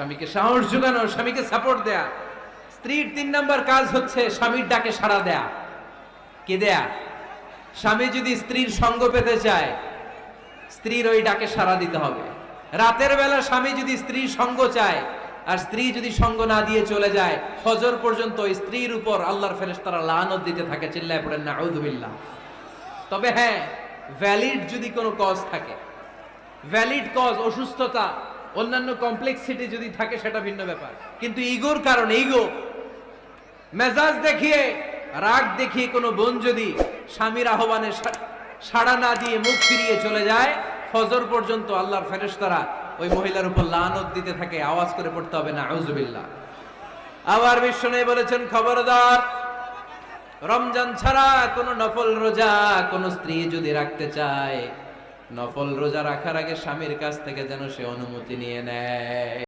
স্বামীকে সাহস যোগানো স্বামীকে সাপোর্ট দেয়া। স্ত্রীর তিন নাম্বার কাজ হচ্ছে স্বামীর ডাকে সাড়া দেয়া। কে দেয়া? স্বামী যদি স্ত্রীর সঙ্গ পেতে চায়, স্ত্রীর ওই ডাকে সাড়া দিতে হবে। রাতের বেলা স্বামী যদি স্ত্রীর সঙ্গ চায়, আর স্ত্রী যদি সঙ্গ না দিয়ে চলে যায়, ফজর পর্যন্ত স্ত্রীর উপর আল্লাহর ফেরেশতারা লানত দিতে থাকে, চিল্লায় পড়েন না আউযুবিল্লাহ তবে হ্যাঁ ভ্যালিড যদি কোনো কজ থাকে ভ্যালিড কজ অসুস্থতা অন্যান্য কমপ্লেক্সিটি যদি থাকে, সেটা ভিন্ন ব্যাপার। কিন্তু ইগোর কারণে, ইগো, মেজাজ দেখিয়ে, রাগ দেখিয়ে কোনো বোন যদি স্বামীর আহ্বানে সাড়া না দিয়ে মুখ ফিরিয়ে চলে যায়, ফজর পর্যন্ত আল্লাহর ফেরেশতারা ওই মহিলার উপর লানত দিতে থাকে, আওয়াজ করে পড়তে হবে না আউজুবিল্লাহ আবার বিষ্ণু বলেছেন, খবরদার, রমজান ছাড়া কোন নফল রোজা কোন স্ত্রী যদি রাখতে চায় নফল রোজা রাখার আগে স্বামীর কাছ থেকে যেন সে অনুমতি নিয়ে নেয়।